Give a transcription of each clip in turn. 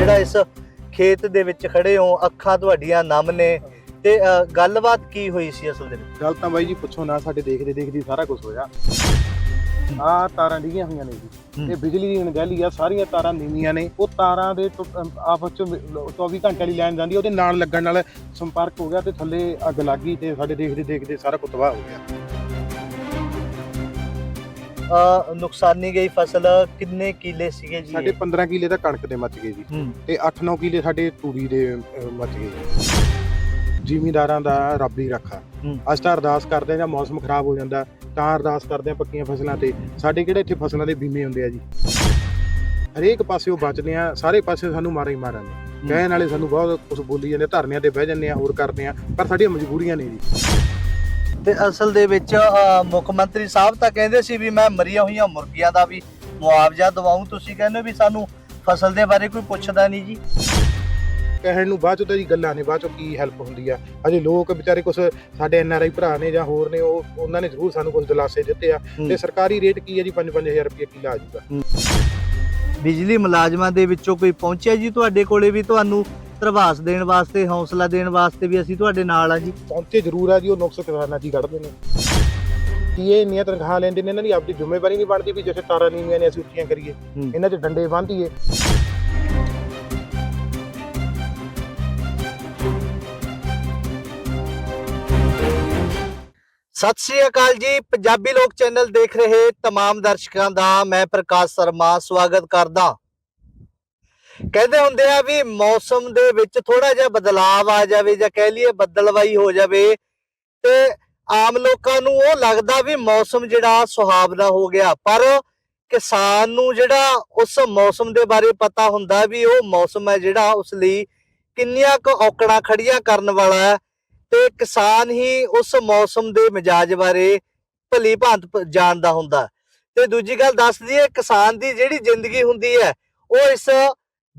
ਜਿਹੜਾ ਇਸ ਖੇਤ ਦੇ ਵਿੱਚ ਖੜੇ ਹੋ ਅੱਖਾਂ ਤੁਹਾਡੀਆਂ ਨਮ ਨੇ। ਤੇ ਅ, ਗੱਲਬਾਤ ਕੀ ਹੋਈ ਸੀ ਅਸਲ ਦੇ ਵਿੱਚ? ਗੱਲ ਤਾਂ ਬਾਈ ਜੀ ਪੁੱਛੋ ਨਾ ਸਾਡੇ ਦੇਖਦੇ ਦੇਖਦੀ ਸਾਰਾ ਕੁਝ ਹੋਇਆ। ਆ ਤਾਰਾਂ ਡਿੱਗੀਆਂ ਹੋਈਆਂ ਨੇ ਜੀ। ਇਹ ਬਿਜਲੀ ਦੀ ਅਣਗਹਿਲੀ ਆ ਸਾਰੀਆਂ ਤਾਰਾਂ ਨੀਵੀਆਂ ਨੇ। ਉਹ ਤਾਰਾਂ ਦੇ ਟੁੱਟ- ਅਮ ਆਪਸ ਚ ਮਿ- 24 ਘੰਟੇ ਵਾਲੀ ਲਾਈਨ ਜਾਂਦੀ ਆ, ਉਹਦੇ ਨਾਲ ਲੱਗਣ ਨਾਲ ਸੰਪਰਕ ਹੋ ਗਿਆ ਤੇ ਥੱਲੇ ਅੱਗ ਲੱਗ ਗਈ ਤੇ ਸਾਡੇ ਦੇਖਦੇ ਦੇਖਦੇ ਸਾਰਾ ਕੁਝ ਤਬਾਹ ਹੋ ਗਿਆ। ਨੁਕਸਾਨੀ ਗਈ ਫਸਲ ਕਿੰਨੇ ਕਿੱਲੇ ਸੀਗੇ ਜੀ? ਸਾਡੇ 15 ਕਿੱਲੇ ਤਾਂ ਕਣਕ ਦੇ ਮੱਚ ਗਏ ਜੀ। ਹੂੰ। ਤੇ 8-9 ਕਿੱਲੇ ਸਾਡੇ ਤੂੜੀ ਦੇ ਅਹ, ਮੱਚ ਗਏ ਜ਼ਿਮੀਂਦਾਰਾਂ ਦਾ ਰੱਬ ਹੀ ਰੱਖਾ। ਹੂੰ। ਅਸੀਂ ਤਾਂ ਅਰਦਾਸ ਕਰਦੇ ਆ ਜਾਂ ਮੌਸਮ ਖਰਾਬ ਹੋ ਜਾਂਦਾ ਤਾਂ ਅਰਦਾਸ ਕਰਦੇ ਆ ਪੱਕੀਆਂ ਫਸਲਾਂ ਤੇ। ਸਾਡੇ ਕਿਹੜੇ ਇੱਥੇ ਫਸਲਾਂ ਦੇ ਬੀਮੇ ਹੁੰਦੇ ਆ ਜੀ? ਹਰੇਕ ਪਾਸੇ ਉਹ ਬਚਦੇ ਆ ਸਾਰੇ ਪਾਸੇ ਸਾਨੂੰ ਮਾਰਾ ਹੀ ਮਾਰਾ ਨੇ ਕਹਿਣ ਵਾਲੇ ਸਾਨੂੰ ਬਹੁਤ ਕੁਝ ਬੋਲੀ ਜਾਂਦੇ ਧਰਨਿਆਂ ਤੇ ਬਹਿ ਜਾਂਦੇ ਆ ਹੋਰ ਕਰਦੇ ਆ ਪਰ ਸਾਡੀਆਂ ਮਜਬੂਰੀਆਂ ਨੇ ਜੀ। ਤੇ ਅਸਲ ਦੇ ਵਿੱਚ ਮੁੱਖ ਮੰਤਰੀ ਸਾਹਿਬ ਤਾਂ ਕਹਿੰਦੇ ਸੀ ਵੀ ਮੈਂ ਮਰੀਆਂ ਹੋਈਆਂ ਮੁਰਗੀਆਂ ਦਾ ਵੀ ਮੁਆਵਜ਼ਾ ਦਵਾਉਂ ਤੁਸੀਂ ਕਹਿੰਦੇ ਵੀ ਸਾਨੂੰ ਫਸਲ ਦੇ ਬਾਰੇ ਕੋਈ ਪੁੱਛਦਾ ਨਹੀਂ ਜੀ। ਕਹਿਣ ਨੂੰ ਬਾਅਦ ਚੋਂ ਤਾਂ ਜੀ ਗੱਲਾਂ ਨੇ ਬਾਅਦ ਚੋਂ ਕੀ ਹੈਲਪ ਹੁੰਦੀ ਆ। ਅਜੇ ਲੋਕ ਵਿਚਾਰੇ ਕੁਝ ਸਾਡੇ ਐਨ ਆਰ ਆਈ ਭਰਾ ਨੇ ਜਾਂ ਹੋਰ ਨੇ ਉਹ ਉਹਨਾਂ ਨੇ ਜ਼ਰੂਰ ਸਾਨੂੰ ਕੁਝ ਦਿਲਾਸੇ ਦਿੱਤੇ ਆ। ਤੇ ਸਰਕਾਰੀ ਰੇਟ ਕੀ ਹੈ ਜੀ? 5-5000 ਰੁਪਏ ਕਿੱਲਾ ਆ ਜੂਗਾ। ਬਿਜਲੀ ਮੁਲਾਜ਼ਮਾਂ ਦੇ ਵਿੱਚੋਂ ਕੋਈ ਪਹੁੰਚਿਆ ਜੀ ਤੁਹਾਡੇ ਕੋਲੇ ਵੀ? ਤੁਹਾਨੂੰ ਪ੍ਰਭਾਸ ਦੇਣ ਵਾਸਤੇ ਹੌਸਲਾ ਦੇਣ ਵਾਸਤੇ ਵੀ ਅਸੀਂ ਤੁਹਾਡੇ ਨਾਲ ਆ ਜੀ ਪਹੁੰਚੇ ਜ਼ਰੂਰ ਆ ਜੀ ਉਹ ਨੁਕਸ ਕਿਸਾਨਾਂ ਜੀ ਕੱਢਦੇ ਨੇ ਕੀ ਇਹ ਇੰਨੀਆਂ ਤਨਖਾਹ ਲੈਂਦੇ ਨੇ ਇਹਨਾਂ ਦੀ ਆਪਣੀ ਜ਼ਿੰਮੇਵਾਰੀ ਨਹੀਂ ਬਣਦੀ ਵੀ ਜਿਵੇਂ ਤਾਰਾਂ ਨੀਵੀਆਂ ਨੇ ਅਸੀਂ ਉੱਚੀਆਂ ਕਰੀਏ ਹੂੰ। ਇਹਨਾਂ 'ਚ ਡੰਡੇ ਬੰਨ੍ਹਦੀਏ ਸਤਿ ਸ੍ਰੀ ਅਕਾਲ ਜੀ ਪੰਜਾਬੀ ਲੋਕ ਚੈਨਲ ਦੇਖ ਰਹੇ तमाम ਦਰਸ਼ਕਾਂ ਦਾ ਮੈਂ ਪ੍ਰਕਾਸ਼ ਸ਼ਰਮਾ ਸਵਾਗਤ ਕਰਦਾ ਕਹਿੰਦੇ ਹੁੰਦੇ ਆ ਵੀ ਮੌਸਮ ਦੇ ਵਿੱਚ ਥੋੜਾ ਜਿਹਾ ਬਦਲਾਅ ਆ ਜਾਵੇ ਜਾਂ ਕਹਿ ਲਈਏ ਬੱਦਲਵਾਈ ਹੋ ਜਾਵੇ ਤੇ ਆਮ ਲੋਕਾਂ ਨੂੰ ਉਹ ਲੱਗਦਾ ਵੀ ਮੌਸਮ ਜਿਹੜਾ ਸੁਹਾਵਣਾ ਹੋ ਗਿਆ। ਪਰ ਕਿਸਾਨ ਨੂੰ ਜਿਹੜਾ ਉਸ ਮੌਸਮ ਦੇ ਬਾਰੇ ਪਤਾ ਹੁੰਦਾ ਵੀ ਉਹ ਮੌਸਮ ਹੈ ਜਿਹੜਾ ਉਸ ਲਈ ਕਿੰਨੀਆਂ ਕੁ ਔਕੜਾਂ ਖੜੀਆਂ ਕਰਨ ਵਾਲਾ ਹੈ ਤੇ ਕਿਸਾਨ ਹੀ ਉਸ ਮੌਸਮ ਦੇ ਮਿਜਾਜ ਬਾਰੇ ਭਲੀ ਭਾਂਤ ਜਾਣਦਾ ਹੁੰਦਾ। ਤੇ ਦੂਜੀ ਗੱਲ ਦੱਸ ਦਈਏ ਕਿਸਾਨ ਦੀ ਜਿਹੜੀ ਜ਼ਿੰਦਗੀ ਹੁੰਦੀ ਹੈ, ਉਹ ਇਸ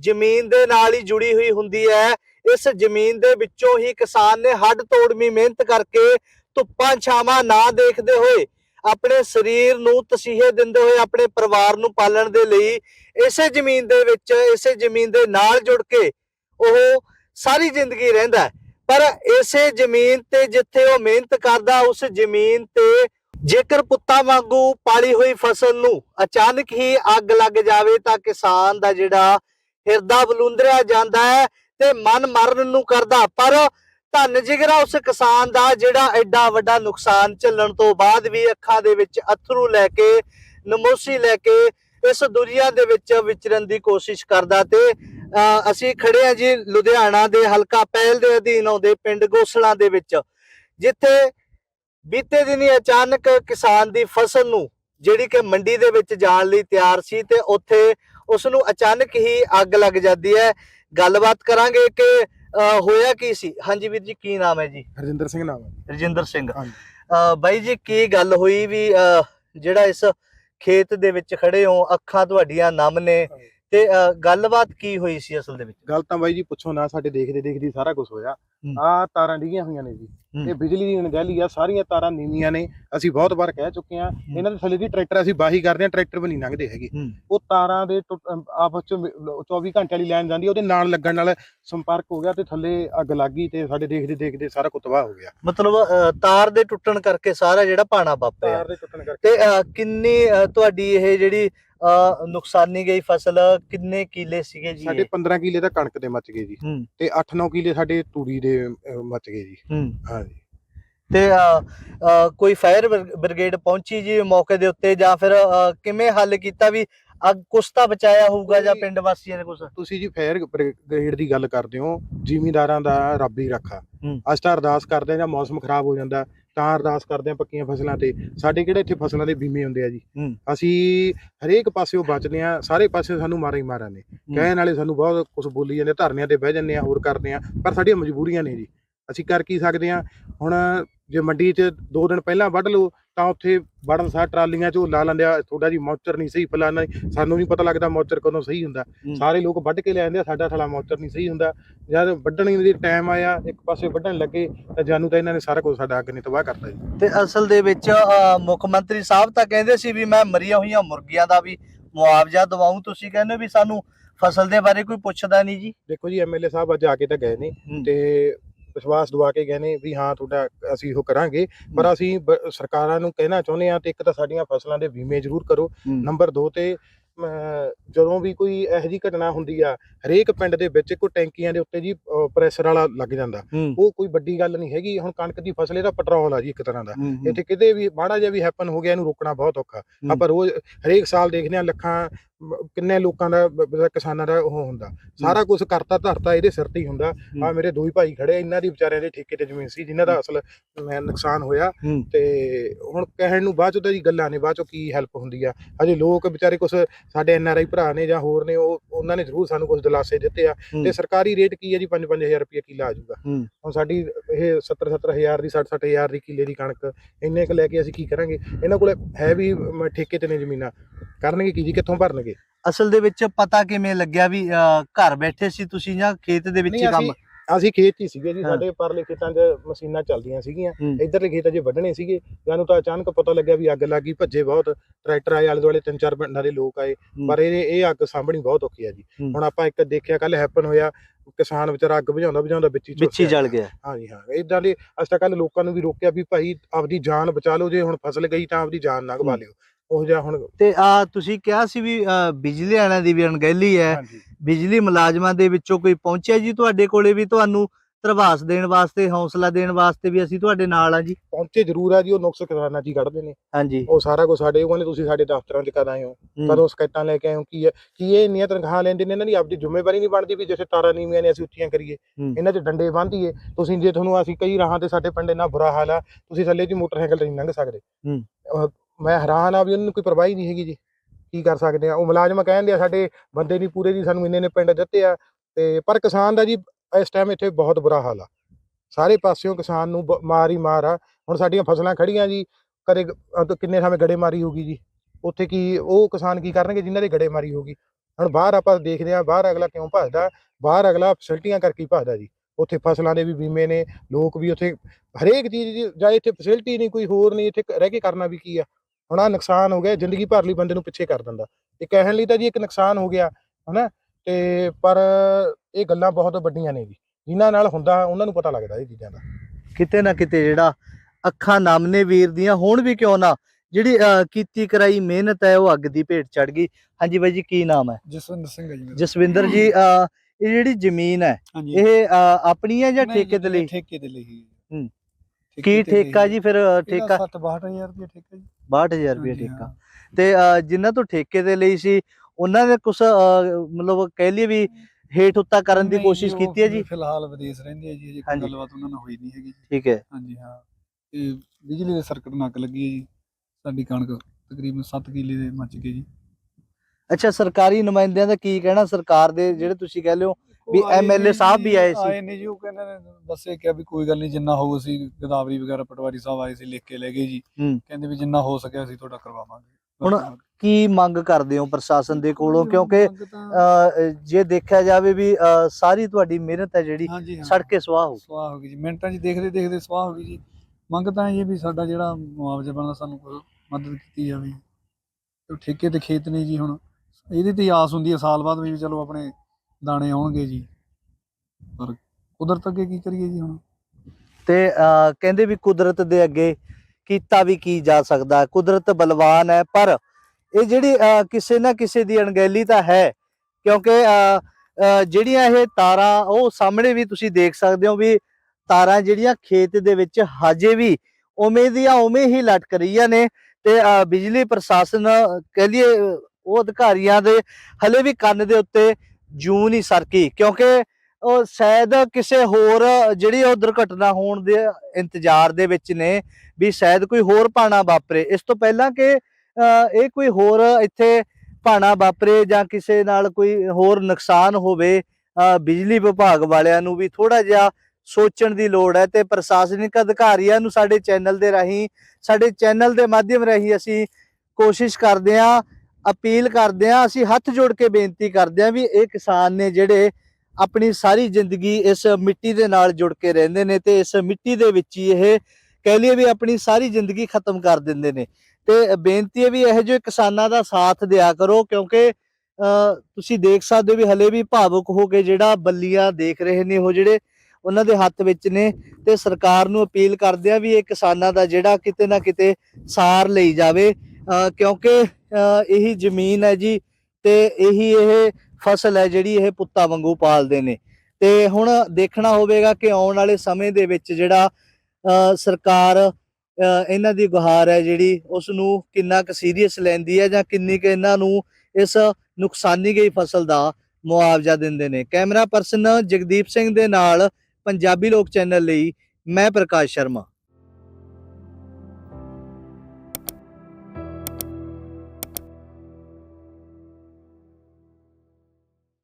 ਜ਼ਮੀਨ ਦੇ ਨਾਲ ਹੀ ਜੁੜੀ ਹੋਈ ਹੁੰਦੀ ਹੈ। ਇਸ ਜ਼ਮੀਨ ਦੇ ਵਿੱਚੋਂ ਹੀ ਕਿਸਾਨ ਨੇ ਹੱਡ ਤੋੜਵੀਂ ਮਿਹਨਤ ਕਰਕੇ ਧੁੱਪਾਂ ਛਾਵਾਂ ਨਾ ਦੇਖਦੇ ਹੋਏ ਆਪਣੇ ਸਰੀਰ ਨੂੰ ਤਸੀਹੇ ਦਿੰਦੇ ਹੋਏ ਆਪਣੇ ਪਰਿਵਾਰ ਨੂੰ ਪਾਲਣ ਦੇ ਲਈ ਇਸੇ ਜ਼ਮੀਨ ਦੇ ਵਿੱਚ, ਇਸੇ ਜ਼ਮੀਨ ਦੇ ਨਾਲ ਜੁੜ ਕੇ ਉਹ ਸਾਰੀ ਜ਼ਿੰਦਗੀ ਰਹਿੰਦਾ ਪਰ ਇਸੇ ਜ਼ਮੀਨ ਤੇ ਜਿੱਥੇ ਉਹ ਮਿਹਨਤ ਕਰਦਾ, ਉਸ ਜ਼ਮੀਨ ਤੇ ਜੇਕਰ ਪੁੱਤਾਂ ਵਾਂਗੂ ਪਾਲੀ ਹੋਈ ਫਸਲ ਨੂੰ ਅਚਾਨਕ ਹੀ ਅੱਗ ਲੱਗ ਜਾਵੇ ਤਾਂ ਕਿਸਾਨ ਦਾ ਜਿਹੜਾ ਹਿਰਦਾ ਬਲੁੰਦਰਿਆ ਜਾਂਦਾ ਹੈ ਤੇ ਮਨ ਮਰਨ ਨੂੰ ਕਰਦਾ। ਪਰ ਧੰਨ ਜਿਗਰਾ ਉਸ ਕਿਸਾਨ ਦਾ ਜਿਹੜਾ ਐਡਾ ਵੱਡਾ ਨੁਕਸਾਨ ਝੱਲਣ ਤੋਂ ਬਾਅਦ ਵੀ ਅੱਖਾਂ ਦੇ ਵਿੱਚ ਅਥਰੂ ਲੈ ਕੇ ਨਮੋਸੀ ਲੈ ਕੇ ਇਸ ਦੁਨੀਆ ਦੇ ਵਿੱਚ ਵਿਚਰਨ ਦੀ ਕੋਸ਼ਿਸ਼ ਕਰਦਾ ਤੇ ਅ, ਅਸੀਂ ਖੜੇ ਆ ਜੀ ਲੁਧਿਆਣਾ ਦੇ ਹਲਕਾ ਪਹਿਲ ਦੇ ਅਧੀਨ ਆਉਂਦੇ ਪਿੰਡ ਗੋਸਲਾ ਦੇ ਵਿੱਚ ਜਿੱਥੇ ਬੀਤੇ ਦਿਨੀ ਅਚਾਨਕ ਕਿਸਾਨ ਦੀ ਫਸਲ ਨੂੰ ਜਿਹੜੀ ਕਿ ਮੰਡੀ ਦੇ ਵਿੱਚ ਜਾਣ ਲਈ ਤਿਆਰ ਸੀ ਤੇ ਉੱਥੇ ਉਸ ਨੂੰ ਅਚਾਨਕ ਹੀ ਅੱਗ ਲੱਗ ਜਾਂਦੀ ਹੈ। ਗੱਲਬਾਤ ਕਰਾਂਗੇ ਕਿ ਹੋਇਆ ਕੀ ਸੀ? ਹਾਂਜੀ ਵੀਰ ਜੀ ਕੀ ਨਾਮ ਹੈ ਜੀ? ਹਰਜਿੰਦਰ ਸਿੰਘ ਨਾਮ ਹੈ ਰਜਿੰਦਰ ਸਿੰਘ। ਬਾਈ ਜੀ ਕੀ ਗੱਲ ਹੋਈ ਵੀ ਜਿਹੜਾ ਇਸ ਖੇਤ ਦੇ ਵਿੱਚ ਖੜੇ ਹੋ ਅੱਖਾਂ ਤੁਹਾਡੀਆਂ ਨਮ ਨੇ। ਤੇ ਅ, ਗੱਲਬਾਤ ਕੀ ਹੋਈ ਸੀ ਅਸਲ ਦੇ ਵਿੱਚ? ਗੱਲ ਤਾਂ ਬਾਈ ਜੀ ਪੁੱਛੋ ਨਾ ਸਾਡੇ ਦੇਖਦੇ ਦੇਖਦੀ ਸਾਰਾ ਕੁਝ ਹੋਇਆ। ਹੂੰ। ਆ ਤਾਰਾਂ ਡਿੱਗੀਆਂ ਹੋਈਆਂ ਨੇ ਜੀ। ਹੂੰ। ਇਹ ਬਿਜਲੀ ਦੀ ਅਣਗਹਿਲੀ ਆ ਸਾਰੀਆਂ ਤਾਰਾਂ ਨੀਵੀਆਂ ਨੇ। ਅਸੀਂ ਬਹੁਤ ਵਾਰ ਕਹਿ ਚੁੱਕੇ ਆ ਇਹਨਾਂ ਦੇ ਥੱਲੇ ਦੀ ਟਰੈਕਟਰ ਅਸੀਂ ਬਾਹੀ ਕਰਦੇ ਆ ਟਰੈਕਟਰ ਵੀ ਨਹੀਂ ਲੰਘਦੇ ਹੈਗੇ। ਹੂੰ। ਉਹ ਤਾਰਾਂ ਦੇ ਟੁੱਟ- ਅਮ ਆਪਸ ਚ ਮਿ- 24 ਘੰਟੇ ਵਾਲੀ ਲਾਈਨ ਜਾਂਦੀ ਆ, ਉਹਦੇ ਨਾਲ ਲੱਗਣ ਨਾਲ ਸੰਪਰਕ ਹੋ ਗਿਆ ਤੇ ਥੱਲੇ ਅੱਗ ਲੱਗ ਗਈ ਤੇ ਸਾਡੇ ਦੇਖਦੇ ਦੇਖਦੇ ਸਾਰਾ ਕੁਝ ਤਬਾਹ ਹੋ ਗਿਆ। ਮਤਲਬ ਤਾਰ ਦੇ ਟੁੱਟਣ ਕਰਕੇ ਸਾਰਾ ਜਿਹੜਾ ਪਾਣਾ ਵਾਪਰਿਆ। ਤਾਰ ਦੇ ਟੁੱਟਣ ਕਰਕੇ। ਤੇ ਕਿੰਨੀ ਤੁਹਾਡੀ ਇਹ ਜਿਹੜੀ ਨੁਕਸਾਨੀ ਗਈ ਫਸਲ ਕਿੰਨੇ ਕਿੱਲੇ ਸੀਗੇ ਜੀ ਸਾਡੇ ਇਹ? 15 ਕਿੱਲੇ ਤਾਂ ਕਣਕ ਦੇ ਮੱਚ ਗਏ ਜੀ। ਤੇ 8-9 ਕਿੱਲੇ ਸਾਡੇ ਤੂੜੀ ਦੇ ਮੱਚ ਗਏ ਜੀ। ਹੂੰ। ਹਾਂਜੀ। ਤੇ ਕੋਈ ਫਾਇਰ ਬ੍ਰਿਗੇਡ ਪਹੁੰਚੀ ਜੀ ਮੌਕੇ ਦੇ ਉੱਤੇ ਜਾਂ ਫਿਰ ਕਿਵੇਂ ਹੱਲ ਕੀਤਾ ਵੀ ਅੱਗ ਕੁਛ ਤਾਂ ਬਚਾਇਆ ਹੋਊਗਾ ਜਾਂ ਪਿੰਡ ਵਾਸੀਆਂ ਨੇ ਕੁਛ? ਤੁਸੀਂ ਜੀ ਫਾਇਰ ਬ੍ਰਿਗੇਡ ਦੀ ਗੱਲ ਕਰਦੇ ਹੋ ਜ਼ਿਮੀਂਦਾਰਾਂ ਦਾ ਰੱਬ ਹੀ ਰੱਖਾ। ਅਸੀਂ ਤਾਂ ਅਰਦਾਸ ਕਰਦੇ ਆ ਜਾਂ ਮੌਸਮ ਖਰਾਬ ਹੋ ਜਾਂਦਾ ਤਾਂ ਅਰਦਾਸ ਕਰਦੇ ਆ ਪੱਕੀਆਂ ਫਸਲਾਂ ਤੇ। ਸਾਡੇ ਕਿਹੜੇ ਇੱਥੇ ਫਸਲਾਂ ਦੇ ਬੀਮੇ ਹੁੰਦੇ ਆ ਜੀ। ਅਸੀਂ ਹਰੇਕ ਪਾਸਿਓਂ ਬਚਦੇ ਆ ਸਾਰੇ ਪਾਸੇ ਸਾਨੂੰ ਮਾਰਾ ਹੀ ਮਾਰਾ ਨੇ। ਕਹਿਣ ਵਾਲੇ ਸਾਨੂੰ ਬਹੁਤ ਕੁਝ ਬੋਲੀ ਜਾਂਦੇ ਧਰਨਿਆਂ ਤੇ ਬਹਿ ਜਾਂਦੇ ਆ ਹੋਰ ਕਰਦੇ ਆ ਪਰ ਸਾਡੀਆਂ ਮਜਬੂਰੀਆਂ ਨੇ ਜੀ। ਅਸੀਂ ਕਰ ਕੀ ਸਕਦੇ ਆ ਹੁਣ ਜੇ ਮੰਡੀ 'ਚ ਦੋ ਦਿਨ ਪਹਿਲਾਂ ਵੱਢ ਲਓ ਤਾਂ ਉੱਥੇ ਵੜਨ ਸਾਰ ਟਰਾਲੀਆਂ 'ਚ ਉਹ ਲਾ ਲੈਂਦੇ ਆ ਤੁਹਾਡਾ ਜੀ ਮੌਚਰ ਨਹੀਂ ਸਹੀ ਫਲਾਣਾ। ਸਾਨੂੰ ਨਹੀਂ ਪਤਾ ਲੱਗਦਾ ਮੌਚਰ ਕਦੋਂ ਸਹੀ ਹੁੰਦਾ। ਸਾਰੇ ਲੋਕ ਵੱਢ ਕੇ ਲੈ ਆ ਸਾਡਾ ਥਲਾ ਮੌਚਰ ਨਹੀਂ ਸਹੀ ਹੁੰਦਾ ਜਦ ਵੱਢਣ ਦੇ ਟਾਈਮ ਆਇਆ ਇੱਕ ਪਾਸੇ ਵੱਢਣ ਲੱਗੇ ਤਾਂ ਜਾਨੂੰ ਤਾਂ ਇਹਨਾਂ ਨੇ ਸਾਰਾ ਕੁਝ ਸਾਡਾ ਅੱਗ ਨੇ ਤਬਾਹ ਕਰਤਾ ਜੀ ਤੇ ਅਸਲ ਦੇ ਵਿੱਚ ਮੁੱਖ ਮੰਤਰੀ ਸਾਹਿਬ ਤਾਂ ਕਹਿੰਦੇ ਸੀ ਵੀ ਮੈਂ ਮਰੀਆਂ ਹੋਈਆਂ ਮੁਰਗੀਆਂ ਦਾ ਵੀ ਮੁਆਵਜ਼ਾ ਦਿਵਾਉਂ ਤੁਸੀਂ ਕਹਿੰਦੇ ਵੀ ਸਾਨੂੰ ਫਸਲ ਦੇ ਬਾਰੇ ਕੋਈ ਪੁੱਛਦਾ ਨਹੀਂ ਜੀ ਦੇਖੋ ਜੀ ਐਮਐਲਏ ਸਾਹਿਬ ਅੱਜ ਆ ਕੇ ਤਾਂ ਗਏ ਨੇ। ਤੇ ਵਿਸ਼ਵਾਸ ਦਵਾ ਕੇ ਗਏ ਨੇ ਵੀ ਹਾਂ ਤੁਹਾਡਾ ਅਸੀਂ ਉਹ ਕਰਾਂਗੇ। ਪਰ ਅਸੀਂ ਸਰਕਾਰਾਂ ਨੂੰ ਕਹਿਣਾ ਚਾਹੁੰਦੇ ਆ ਤੇ ਇੱਕ ਤਾਂ ਸਾਡੀਆਂ ਫਸਲਾਂ ਦੇ ਬੀਮੇ ਜ਼ਰੂਰ ਕਰੋ। ਨੰਬਰ 2 ਤੇ ਜਦੋਂ ਵੀ ਕੋਈ ਇਹੋ ਜਿਹੀ ਘਟਨਾ ਹੁੰਦੀ ਆ ਹਰੇਕ ਪਿੰਡ ਦੇ ਵਿੱਚ ਕੋਈ ਟੈਂਕੀਆਂ ਦੇ ਉੱਤੇ ਜੀ ਪ੍ਰੈਸ਼ਰ ਵਾਲਾ ਲੱਗ ਜਾਂਦਾ। ਉਹ ਕੋਈ ਵੱਡੀ ਗੱਲ ਨਹੀਂ ਹੈਗੀ। ਹੁਣ ਕਣਕ ਦੀ ਫਸਲ ਇਹਦਾ ਪੈਟਰੋਲ ਆ ਜੀ ਇੱਕ ਤਰ੍ਹਾਂ ਦਾ। ਇੱਥੇ ਕਿਤੇ ਵੀ ਮਾੜਾ ਜਿਹਾ ਵੀ ਹੈਪਨ ਹੋ ਗਿਆ ਇਹਨੂੰ ਰੋਕਣਾ ਬਹੁਤ ਔਖਾ। ਆਪਾਂ ਰੋਜ਼ ਹਰੇਕ ਸਾਲ ਦੇਖਦੇ ਆ ਲੱਖਾਂ ਕਿੰਨੇ ਲੋਕਾਂ ਦਾ ਬ- ਕਿਸਾਨਾਂ ਦਾ ਉਹ ਹੁੰਦਾ। ਸਾਰਾ ਕੁਝ ਕਰਤਾ ਧਰਤਾ ਇਹਦੇ ਸਿਰ ਤੇ ਹੀ ਹੁੰਦਾ। ਆ। ਮੇਰੇ ਦੋ ਹੀ ਭਾਈ ਖੜੇ ਇਹਨਾਂ ਦੀ ਵਿਚਾਰਿਆਂ ਦੇ ਠੇਕੇ ਤੇ ਜ਼ਮੀਨ ਸੀ ਜਿਨ੍ਹਾਂ ਦਾ ਅਸਲ ਅਮ, ਨੁਕਸਾਨ ਹੋਇਆ। ਹੂੰ। ਤੇ ਹੁਣ ਕਹਿਣ ਨੂੰ ਬਾਅਦ ਚੋਂ ਤਾਂ ਜੀ ਗੱਲਾਂ ਨੇ ਬਾਅਦ ਚੋਂ ਕੀ ਹੈਲਪ ਹੁੰਦੀ ਆ। ਹਜੇ ਲੋਕ ਵਿਚਾਰੇ ਕੁਝ ਸਾਡੇ ਐਨ ਆਰ ਆਈ ਭਰਾ ਨੇ ਜਾਂ ਹੋਰ ਨੇ ਉਹ ਉਹਨਾਂ ਨੇ ਜ਼ਰੂਰ ਸਾਨੂੰ ਕੁਝ ਦਿਲਾਸੇ ਦਿੱਤੇ ਆ। ਹੂੰ। ਤੇ ਸਰਕਾਰੀ ਰੇਟ ਕੀ ਹੈ ਜੀ? 5-5000 ਰੁਪਏ ਕਿੱਲਾ ਆ ਜਾਊਗਾ। ਹੂੰ। ਹੁਣ ਸਾਡੀ ਇਹ 70-70000 ਦੀ 60-60000 ਦੀ ਕਿੱਲੇ ਦੀ ਕਣਕ ਇੰਨੇ ਕੁ ਲੈ ਕੇ ਅਸੀਂ ਕੀ ਕਰਾਂਗੇ? ਇਹਨਾਂ ਕੋਲੇ ਹੈ ਵੀ ਮ, ਠੇਕੇ ਤੇ ਨੇ ਜ਼ਮੀਨਾਂ। ਕਰਨਗੇ ਕੀ ਜੀ? ਕਿੱਥੋਂ ਭਰਨਗੇ? ਅਸਲ ਦੇ ਵਿੱਚ ਪਤਾ ਕਿਵੇਂ ਲੱਗਿਆ ਵੀ ਅਹ, ਘਰ ਬੈਠੇ ਸੀ ਤੁਸੀਂ ਜਾਂ ਖੇਤ ਦੇ ਵਿੱਚ ਹੀ ਨਹੀਂ, ਕੰਮ ਅਸੀਂ ਖੇਤ 'ਚ ਹੀ ਸੀਗੇ ਜੀ ਹਾਂ। ਸਾਡੇ ਪਰਲੇ ਖੇਤਾਂ 'ਚ ਮਸ਼ੀਨਾਂ ਚੱਲਦੀਆਂ ਸੀਗੀਆਂ ਹੂੰ। ਇੱਧਰਲੇ ਖੇਤ ਅਜੇ ਵੱਢਣੇ ਸੀਗੇ ਜਾਨੂੰ ਤਾਂ ਅਚਾਨਕ ਪਤਾ ਲੱਗਿਆ ਵੀ ਅੱਗ ਲੱਗ ਗਈ ਭੱਜੇ ਬਹੁਤ ਟਰੈਕਟਰ ਆਏ ਆਲੇ ਦੁਆਲੇ ਤਿੰਨ ਚਾਰ ਪਿੰਡਾਂ ਦੇ ਲੋਕ ਆਏ। ਪਰ ਇਹ ਇਹ ਅੱਗ ਸਾਂਭਣੀ ਬਹੁਤ ਔਖੀ ਆ ਜੀ ਹੂੰ। ਹੁਣ ਆਪਾਂ ਇੱਕ ਦੇਖਿਆ ਕੱਲ ਹੈਪਨ ਹੋਇਆ ਕਿਸਾਨ ਵਿਚਾਰਾ ਅੱਗ ਬੁਝਾਉਂਦਾ ਬੁਝਾਉਂਦਾ ਵਿੱਚ ਹੀ ਵਿੱਚ ਹੀ ਝੁਲਸਿਆ। ਜਲ ਗਿਆ ਹਾਂਜੀ ਹਾਂ ਇਦਾਂ ਦੇ ਅਸੀਂ ਤਾਂ ਕੱਲ ਲੋਕਾਂ ਨੂੰ ਵੀ ਰੋਕਿਆ ਵੀ ਭਾਈ ਆਪਦੀ ਜਾਨ ਬਚਾ ਲਓ ਜੇ ਹੁਣ ਫਸਲ ਗਈ ਤਾਂ ਆਪਦੀ ਜਾਨ ਨਾ ਗਵਾ ਹੂੰ। ਲਿਓ ਉਹ ਜਿਹਾ ਹੁਣ ਤੇ ਆ ਤੁਸੀਂ ਕਿਹਾ ਸੀ ਵੀ ਬਿਜਲੀ ਵਾਲਿਆਂ ਦੀ ਵੀ ਅਣਗਹਿਲੀ ਹੈ। ਹਾਂਜੀ। ਬਿਜਲੀ ਮੁਲਾਜ਼ਮਾਂ ਦੇ ਵਿੱਚੋਂ ਕੋਈ ਪਹੁੰਚਿਆ ਜੀ ਤੁਹਾਡੇ ਕੋਲੇ ਵੀ? ਤੁਹਾਨੂੰ ਧਰਵਾਸ ਦੇਣ ਵਾਸਤੇ ਹੌਸਲਾ ਦੇਣ ਵਾਸਤੇ ਵੀ ਅਸੀਂ ਤੁਹਾਡੇ ਨਾਲ ਆ ਜੀ? ਪਹੁੰਚੇ ਜ਼ਰੂਰ ਆ ਜੀ ਉਹ ਨੁਕਸ ਕਿਸਾਨਾਂ 'ਚ ਹੀ ਕੱਢਦੇ ਨੇ। ਹਾਂਜੀ। ਉਹ ਸਾਰਾ ਕੁਝ ਸਾਡੇ ਉਹ ਕਹਿੰਦੇ ਤੁਸੀਂ ਸਾਡੇ ਦਫ਼ਤਰਾਂ 'ਚ ਕਦ ਆਏ ਹੋ। ਕਦੋਂ ਸਕੈਟਾਂ ਲੈ ਕੇ ਆਏ ਹੋ? ਕੀ ਹੈ? ਕੀ ਇਹ ਇੰਨੀਆਂ ਤਨਖਾਹਾਂ ਲੈਂਦੇ ਨੇ ਇਹਨਾਂ ਦੀ? ਆਪਦੀ ਜ਼ਿੰਮੇਵਾਰੀ ਨਹੀਂ ਬਣਦੀ ਵੀ ਜਿਵੇਂ ਤਾਰਾਂ ਨੀਵੀਆਂ ਨੇ ਅਸੀਂ ਉੱਚੀਆਂ ਕਰੀਏ। ਇਹਨਾਂ 'ਚ ਡੰਡੇ ਬੰਨ੍ਹਦੀਏ ਤੁਸੀਂ ਜੇ ਤੁਹਾਨੂੰ ਅਸੀਂ ਕਈ ਰਾਹਾਂ ਤੇ ਸਾਡੇ ਪਿੰਡ ਇੰਨਾ ਬੁਰਾ ਹਾਲ ਆ ਤੁਸੀਂ ਥੱਲੇ ਜੀ ਮੋਟਰਸਾਈਕਲ ਤੇ ਨਹੀਂ ਲੰਘ ਸਕਦੇ। ਅਹ ਮੈਂ ਹੈਰਾਨ ਆ ਵੀ ਉਹਨਾਂ ਨੂੰ ਕੋਈ ਪਰਵਾਹੀ ਨਹੀਂ ਹੈਗੀ ਜੀ। ਕੀ ਕਰ ਸਕਦੇ ਆ? ਉਹ ਮੁਲਾਜ਼ਮ ਕਹਿੰਦੇ ਆ ਸਾਡੇ ਬੰਦੇ ਨਹੀਂ ਪੂਰੇ ਦੀ ਸਾਨੂੰ ਇੰਨੇ ਨੇ ਪਿੰਡ ਦਿੱਤੇ ਆ। ਤੇ ਪਰ ਕਿਸਾਨ ਦਾ ਜੀ, ਇਸ ਟਾਈਮ ਇੱਥੇ ਬਹੁਤ ਬੁਰਾ ਹਾਲ ਆ। ਸਾਰੇ ਪਾਸਿਓਂ ਕਿਸਾਨ ਨੂੰ ਬ- ਮਾਰ ਹੀ ਮਾਰ ਆ। ਹੁਣ ਸਾਡੀਆਂ ਫਸਲਾਂ ਖੜੀਆਂ ਜੀ, ਕਦੇ ਗ- ਅਹ ਤਾਂ ਕਿੰਨੇ ਸਮੇਂ ਗੜੇਮਾਰੀ ਹੋਗੀ ਜੀ। ਉੱਥੇ ਕੀ, ਉਹ ਕਿਸਾਨ ਕੀ ਕਰਨਗੇ ਜਿਨ੍ਹਾਂ ਦੇ ਗੜੇਮਾਰੀ ਹੋਗੀ ਹੁਣ ਬਾਹਰ ਆਪਾਂ ਦੇਖਦੇ ਆ ਬਾਹਰ ਅਗਲਾ ਕਿਉਂ ਭੱਜਦਾ? ਬਾਹਰ ਅਗਲਾ ਫੈਸਿਲਿਟੀਆਂ ਕਰਕੇ ਹੀ ਭੱਜਦਾ ਜੀ। ਉੱਥੇ ਫਸਲਾਂ ਦੇ ਵੀ ਬੀਮੇ ਨੇ, ਲੋਕ ਵੀ ਉੱਥੇ, ਹਰੇਕ ਚੀਜ਼ ਜੀ ਜਾਂ ਇੱਥੇ ਫੈਸਿਲਿਟੀ ਨਹੀਂ, ਕੋਈ ਹੋਰ ਨਹੀਂ, ਇੱਥੇ ਰਹਿ ਕੇ ਕਰਨਾ ਵੀ ਕੀ ਆ? ਹੁਣ ਆ ਨੁਕਸਾਨ ਹੋ ਗਿਆ ਜ਼ਿੰਦਗੀ ਭਰ ਲਈ ਬੰਦੇ ਨੂੰ ਪਿੱਛੇ ਕਰ ਦਿੰਦਾ। ਇਹ ਕਹਿਣ ਲਈ ਤਾਂ ਜੀ ਇੱਕ ਨੁਕਸਾਨ ਹੋ ਗਿਆ ਹਨਾ? ਤੇ ਪਰ ਇਹ ਗੱਲਾਂ ਬਹੁਤ ਵੱਡੀਆਂ ਨੇ ਜੀ ਜਿਨ੍ਹਾਂ ਨਾਲ ਹੁੰਦਾ ਉਹਨਾਂ ਨੂੰ ਪਤਾ ਲੱਗਦਾ ਇਹ ਚੀਜ਼ਾਂ ਦਾ। ਕਿਤੇ ਨਾ ਕਿਤੇ ਜਿਹੜਾ ਅੱਖਾਂ ਨਾਮਨੇ ਵੀਰ ਦੀਆਂ ਹੁਣ ਵੀ ਕਿਉਂ ਨਾ ਜਿਹੜੀ ਅਹ, ਕੀਤੀ ਕਰਾਈ ਮਿਹਨਤ ਹੈ ਉਹ ਅੱਗ ਦੀ ਭੇਟ ਚੜ ਗਈ। ਹਾਂਜੀ ਬਾਈ ਜੀ ਕੀ ਨਾਮ ਹੈ? ਜਸਵਿੰਦਰ ਸਿੰਘ ਹੈ ਜੀ ਜਸਵਿੰਦਰ ਜੀ ਅਹ, ਇਹ ਜਿਹੜੀ ਜ਼ਮੀਨ ਹੈ ਇਹ ਆਪਣੀ ਹੈ ਜਾਂ ਠੇਕੇ ਤੇ ਲਈ? ਠੇਕੇ ਤੇ ਲਈ ਹੀ। ਕੀ ਲਈ ਠੇਕਾ ਜੀ ਫਿਰ ਠੇਕਾ? 60 62000 ਰੁਪਏ ਠੇਕਾ ਜੀ। 62000 ਰੁਪਏ ਠੇਕਾ। ਤੇ ਜਿਨ੍ਹਾਂ ਤੋਂ ਠੇਕੇ ਤੇ ਲਈ ਸੀ ਉਹਨਾਂ ਨੇ ਕੁਝ ਮਤਲਬ ਕਹਿ ਲਈਏ ਵੀ ਹੇਠ ਉੱਤਾ ਕਰਨ ਦੀ ਕੋਸ਼ਿਸ਼ ਕੀਤੀ ਹੈ ਜੀ? ਫਿਲਹਾਲ ਵਿਦੇਸ਼ ਰਹਿੰਦੇ ਆ ਜੀ ਅਜੇ ਕੋਈ। ਗੱਲਬਾਤ ਉਹਨਾਂ ਨਾਲ ਹੋਈ ਨਹੀਂ ਹੈਗੀ। ਠੀਕ ਹੈ। ਹਾਂਜੀ ਹਾਂ। ਤੇ ਬਿਜਲੀ ਦੇ ਸਰਕਟ ਨੱਕ ਲੱਗੀ ਹੈ ਜੀ। ਸਾਡੀ ਕਣਕ ਤਕਰੀਬਨ 7 ਕਿੱਲੇ ਦੇ ਮੱਚ ਗਏ ਜੀ। ਅੱਛਾ ਸਰਕਾਰੀ ਨੁਮਾਇੰਦਿਆਂ ਦਾ ਕੀ ਕਹਿਣਾ? ਸਰਕਾਰ ਦੇ ਜਿਹੜੇ ਤੁਸੀਂ ਕਹਿ ਲਿਓ ਵੀ ਨੇ ਸਾਹਿਬ ਵੀ ਆਏ ਸੀ। ਆਏ ਨੇ ਜੀ ਉਹ ਕਹਿੰਦੇ ਨੇ ਬਸ ਇਹ ਕਿਹਾ ਵੀ ਕੋਈ ਗੱਲ ਨਹੀਂ ਜਿੰਨਾ ਹੋਊ ਅਸੀਂ ਗਦਾਵਰੀ ਵਗੈਰਾ ਪਟਵਾਰੀ ਸਾਹਿਬ ਆਏ ਸੀ ਲਿਖ ਕੇ ਲੈ ਗਏ ਜੀ। ਹੂੰ। ਕਹਿੰਦੇ ਵੀ ਜਿੰਨਾ ਹੋ ਸਕਿਆ ਅਸੀਂ ਤੁਹਾਡਾ ਕਰਵਾਵਾਂਗੇ। ਹੁਣ ਕੀ ਮੰਗ ਕਰਦੇ ਹੋ ਪ੍ਰਸ਼ਾਸਨ ਦੇ ਕੋਲੋਂ? ਕਿਉਂਕਿ ਜੇ ਦੇਖਿਆ ਜਾਵੇ ਵੀ ਸਾਰੀ ਤੁਹਾਡੀ ਮਿਹਨਤ ਹੈ ਜਿਹੜੀ ਹਾਂਜੀ ਹਾਂ। ਸੜ ਕੇ ਸਵਾਹ ਹੋ ਸਵਾਹ ਹੋ ਗਈ ਜੀ। ਮਿੰਟਾਂ 'ਚ ਦੇਖਦੇ ਦੇਖਦੇ ਸਵਾਹ ਹੋ ਗਈ ਜੀ। ਮੰਗ ਤਾਂ ਇਹ ਵੀ ਸਾਡਾ ਜਿਹੜਾ ਮੁਆਵਜ਼ਾ ਬਣਦਾ ਸਾਨੂੰ ਕੋਈ ਮਦਦ ਕੀਤੀ ਜਾਵੇ। ਤੇ ਠੇਕੇ ਤੇ ਖੇਤ ਨੇ ਜੀ ਹੁਣ। ਇਹਦੀ ਤੇ ਹੀ ਆਸ ਹੁੰਦੀ ਹੈ ਸਾਲ ਬਾਅਦ ਵੀ ਚਲੋ ਆਪਣੇ ਦਾਣੇ ਆਉਣਗੇ ਜੀ। ਪਰ ਕੁਦਰਤ ਅੱਗੇ ਕੀ ਕਰੀਏ ਜੀ ਹੁਣ ਤੇ ਅਹ, ਕਹਿੰਦੇ ਵੀ ਕੁਦਰਤ ਦੇ ਅੱਗੇ ਕੀਤਾ ਵੀ ਕੀ ਜਾ ਸਕਦਾ ਹੈ। ਕੁਦਰਤ ਬਲਵਾਨ ਹੈ ਪਰ ਇਹ ਜਿਹੜੀ ਅਹ, ਕਿਸੇ ਨਾ ਕਿਸੇ ਦੀ ਅਣਗਹਿਲੀ ਤਾਂ ਹੈ ਕਿਉਂਕਿ ਅਹ, ਅਹ, ਜਿਹੜੀਆਂ ਇਹ ਤਾਰਾਂ ਉਹ ਸਾਹਮਣੇ ਵੀ ਤੁਸੀਂ ਦੇਖ ਸਕਦੇ ਹੋ ਵੀ ਤਾਰਾਂ ਜਿਹੜੀਆਂ ਖੇਤ ਦੇ ਵਿੱਚ ਹਜੇ ਵੀ ਉਵੇਂ ਦੀਆਂ ਉਵੇਂ ਹੀ ਲਟਕ ਰਹੀਆਂ ਨੇ ਤੇ ਅਹ, ਬਿਜਲੀ ਪ੍ਰਸ਼ਾਸਨ ਅਹ, ਕਹਿ ਲਈਏ ਅਹ, ਉਹ ਅਧਿਕਾਰੀਆਂ ਦੇ ਹਲੇ ਵੀ ਕੰਨ ਦੇ ਉੱਤੇ ਜੂੰ ਨਹੀਂ ਸਰਕੀ ਕਿਉਂਕਿ ਉਹ ਸ਼ਾਇਦ ਕਿਸੇ ਹੋਰ, ਜਿਹੜੀ ਉਹ ਦੁਰਘਟਨਾ ਹੋਣ ਦੇ ਇੰਤਜ਼ਾਰ ਦੇ ਵਿੱਚ ਨੇ, ਵੀ ਸ਼ਾਇਦ ਕੋਈ ਹੋਰ ਭਾਣਾ ਵਾਪਰੇ। ਇਸ ਤੋਂ ਪਹਿਲਾਂ ਕਿ ਇਹ ਕੋਈ ਹੋਰ ਇੱਥੇ ਭਾਣਾ ਵਾਪਰੇ ਜਾਂ ਕਿਸੇ ਨਾਲ ਕੋਈ ਹੋਰ ਨੁਕਸਾਨ ਹੋਵੇ ਬਿਜਲੀ ਵਿਭਾਗ ਵਾਲਿਆਂ ਨੂੰ ਵੀ ਥੋੜਾ ਜਿਹਾ ਸੋਚਣ ਦੀ ਲੋੜ ਹੈ ਤੇ ਪ੍ਰਸ਼ਾਸਨਿਕ ਅਧਿਕਾਰੀਆਂ ਨੂੰ ਸਾਡੇ ਚੈਨਲ ਦੇ ਰਾਹੀਂ, ਸਾਡੇ ਚੈਨਲ ਦੇ ਮਾਧਿਅਮ ਰਾਹੀਂ ਅਸੀਂ ਕੋਸ਼ਿਸ਼ ਕਰਦੇ ਹਾਂ, ਅਪੀਲ ਕਰਦੇ ਹਾਂ, ਅਸੀਂ ਹੱਥ ਜੋੜ ਕੇ ਬੇਨਤੀ ਕਰਦੇ ਹਾਂ ਵੀ ਇਹ ਕਿਸਾਨ ਨੇ ਜਿਹੜੇ ਆਪਣੀ ਸਾਰੀ ਜ਼ਿੰਦਗੀ ਇਸ ਮਿੱਟੀ ਦੇ ਨਾਲ ਜੁੜ ਕੇ ਰਹਿੰਦੇ ਨੇ ਤੇ ਇਸ ਮਿੱਟੀ ਦੇ ਵਿੱਚ ਹੀ ਇਹ ਕਹਿ ਲਈਏ ਵੀ ਆਪਣੀ ਸਾਰੀ ਜ਼ਿੰਦਗੀ ਖਤਮ ਕਰ ਦਿੰਦੇ ਨੇ। ਤੇ ਬੇਨਤੀ ਹੈ ਵੀ ਇਹੋ ਜਿਹੇ ਕਿਸਾਨਾਂ ਦਾ ਸਾਥ ਦਿਆ ਕਰੋ ਕਿਉਂਕਿ ਤੁਸੀਂ ਦੇਖ ਸਕਦੇ ਹੋ ਵੀ ਹਲੇ ਵੀ ਭਾਵੁਕ ਹੋ ਕੇ ਜਿਹੜਾ ਬੱਲੀਆਂ ਦੇਖ ਰਹੇ ਨੇ ਉਹ ਜਿਹੜੇ ਉਹਨਾਂ ਦੇ ਹੱਥ ਵਿੱਚ ਨੇ ਤੇ ਸਰਕਾਰ ਨੂੰ ਅਪੀਲ ਕਰਦੇ ਆ ਵੀ ਇਹ ਕਿਸਾਨਾਂ ਦਾ ਜਿਹੜਾ ਕਿਤੇ ਨਾ ਕਿਤੇ ਸਾਰ ਲਈ ਜਾਵੇ। ਅ, ਕਿਉਂਕਿ ਅ, ਇਹੀ ਜ਼ਮੀਨ ਹੈ ਜੀ ਤੇ ਇਹੀ ਇਹ ਫਸਲ ਹੈ ਜਿਹੜੀ ਇਹ ਪੁੱਤਾਂ ਵਾਂਗੂ ਪਾਲਦੇ ਨੇ। ਤੇ ਹੁਣ ਦੇਖਣਾ ਹੋਵੇਗਾ ਕਿ ਆਉਣ ਵਾਲੇ ਸਮੇਂ ਦੇ ਵਿੱਚ ਜਿਹੜਾ ਸਰਕਾਰ ਇਹਨਾਂ ਦੀ ਗੁਹਾਰ ਹੈ ਜਿਹੜੀ ਉਸ ਨੂੰ ਕਿੰਨਾ ਕੁ ਸੀਰੀਅਸ ਲੈਂਦੀ ਹੈ ਜਾਂ ਕਿੰਨੀ ਕੁ ਇਹਨਾਂ ਨੂੰ ਇਸ ਨੁਕਸਾਨੀ ਗਈ ਫਸਲ ਦਾ ਮੁਆਵਜ਼ਾ ਦਿੰਦੇ ਨੇ। ਕੈਮਰਾ ਪਰਸਨ ਜਗਦੀਪ ਸਿੰਘ ਦੇ ਨਾਲ ਪੰਜਾਬੀ ਲੋਕ ਚੈਨਲ ਲਈ ਮੈਂ ਪ੍ਰਕਾਸ਼ ਸ਼ਰਮਾ।